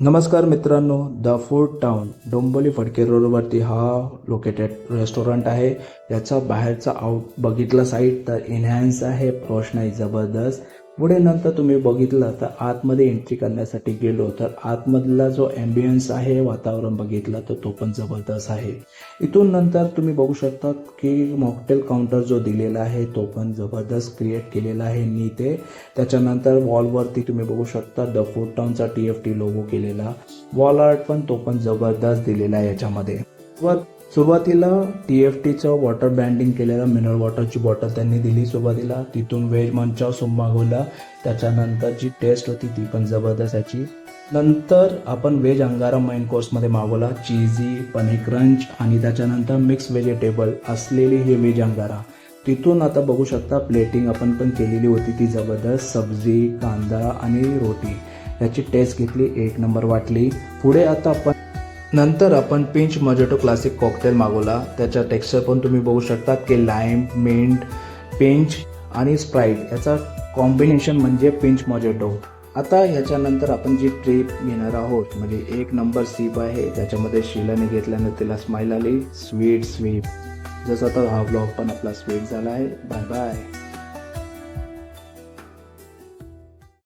नमस्कार मित्रांनो the food town Dombivli Phadke रोडवरती हा लोकेटेड रेस्टॉरंट आहे. याचा बाहेरचा आउट बघितलं साईड तर इन्हॅन्स आहे रोषणाई जबरदस्त. पुढे नंतर तुम्ही बघितलं तर आतमध्ये एंट्री करण्यासाठी गेलो तर आतमधला जो ॲम्बियन्स आहे वातावरण बघितलं तर तो पण जबरदस्त आहे. इथून नंतर तुम्ही बघू शकता की मॉकटेल काउंटर जो दिलेला आहे तो पण जबरदस्त क्रिएट केलेला आहे नीते त्याच्यानंतर वॉलवरती तुम्ही बघू शकता द फूड टाउनचा टी एफ टी लोगो केलेला. वॉल आर्ट पण तो पण जबरदस्त दिलेला आहे याच्यामध्ये. व सुरुवातीला टी एफ टीचं वॉटर ब्रँडिंग केलेलं मिनरल वॉटरची बॉटल त्यांनी दिली सुरुवातीला. तिथून व्हेज मंचाव सूप मागवला त्याच्यानंतर जी टेस्ट होती ती पण जबरदस्त याची नंतर आपण व्हेज अंगारा मेन कोर्समध्ये मागवला. चीझी पनीर क्रंच आणि त्याच्यानंतर मिक्स व्हेजिटेबल असलेली ही व्हेज अंगारा. तिथून आता बघू शकता प्लेटिंग आपण पण केलेली होती ती जबरदस्त. सब्जी कांदा आणि रोटी. याची टेस्ट घेतली. एक नंबर वाटली. पुढे आता आपण नंतर आपण पिंच मजोटो क्लासिक कॉकटेल मागवला. त्याचा टेक्स्चर पण तुम्ही बघू शकता की लाईम मिंट पिंच आणि स्प्राईट याचा कॉम्बिनेशन म्हणजे पिंच मॉजेटो. आता ह्याच्यानंतर आपण जी ट्रीप घेणार आहोत म्हणजे एक नंबर सीप आहे. त्याच्यामध्ये शिलाने घेतल्यानं तिला स्माईल आली. स्वीट स्वीप जसं आता हा ब्लॉग पण आपला स्वीट झाला आहे. Bye bye